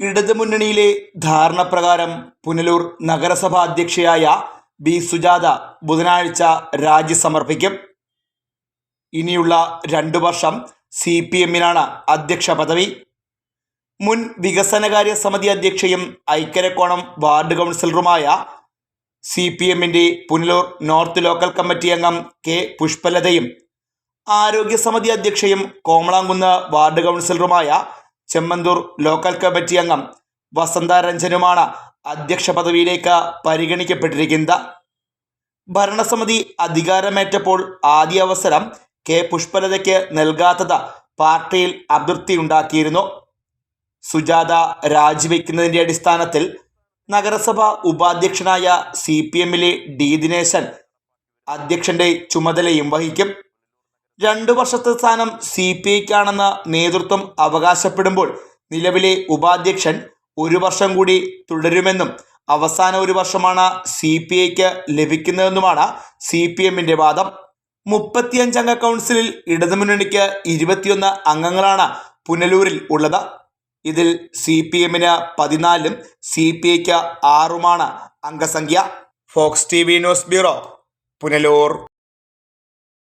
ഇടതുമുന്നണിയിലെ ധാരണപ്രകാരം പുനലൂർ നഗരസഭാ അധ്യക്ഷയായ ബി സുജാത ബുധനാഴ്ച രാജി സമർപ്പിക്കും. ഇനിയുള്ള രണ്ടു വർഷം സി പി എമ്മിനാണ് അധ്യക്ഷ പദവി. മുൻ വികസനകാര്യ സമിതി അധ്യക്ഷയും ഐക്കരക്കോണം വാർഡ് കൗൺസിലറുമായ സി പി എമ്മിന്റെ പുനലൂർ നോർത്ത് ലോക്കൽ കമ്മിറ്റി അംഗം കെ പുഷ്പലതയും ആരോഗ്യ സമിതി അധ്യക്ഷയും കോമളാങ്കുന്ന് വാർഡ് കൗൺസിലറുമായ ചെമ്മന്തൂർ ലോക്കൽ കമ്മിറ്റി അംഗം വസന്ത രഞ്ജനുമാണ് അധ്യക്ഷ പദവിയിലേക്ക് പരിഗണിക്കപ്പെട്ടിരിക്കുന്നത്. ഭരണസമിതി അധികാരമേറ്റപ്പോൾ ആദ്യ അവസരം കെ പുഷ്പലതയ്ക്ക് നൽകാത്തത് പാർട്ടിയിൽ അതൃപ്തിയുണ്ടാക്കിയിരുന്നു സുജാത രാജിവെക്കുന്നതിന്റെ അടിസ്ഥാനത്തിൽ നഗരസഭാ ഉപാധ്യക്ഷനായ സി പി എമ്മിലെ ഡി ദിനേശൻ അധ്യക്ഷന്റെ ചുമതലയും വഹിക്കും. രണ്ടു വർഷത്തെ സ്ഥാനം സി പി ഐക്കാണെന്ന് നേതൃത്വം അവകാശപ്പെടുമ്പോൾ നിലവിലെ ഉപാധ്യക്ഷൻ ഒരു വർഷം കൂടി തുടരുമെന്നും അവസാന ഒരു വർഷമാണ് സി പി ഐക്ക് ലഭിക്കുന്നതെന്നുമാണ് സി പി എമ്മിന്റെ വാദം. മുപ്പത്തിയഞ്ചംഗ കൗൺസിലിൽ ഇടതുമുന്നണിക്ക് ഇരുപത്തിയൊന്ന് അംഗങ്ങളാണ് പുനലൂരിൽ ഉള്ളത്. ഇതിൽ സി പി എമ്മിന് പതിനാലും സി പി ഐക്ക് ആറുമാണ് അംഗസംഖ്യ. Fox T V news bureau Punalur.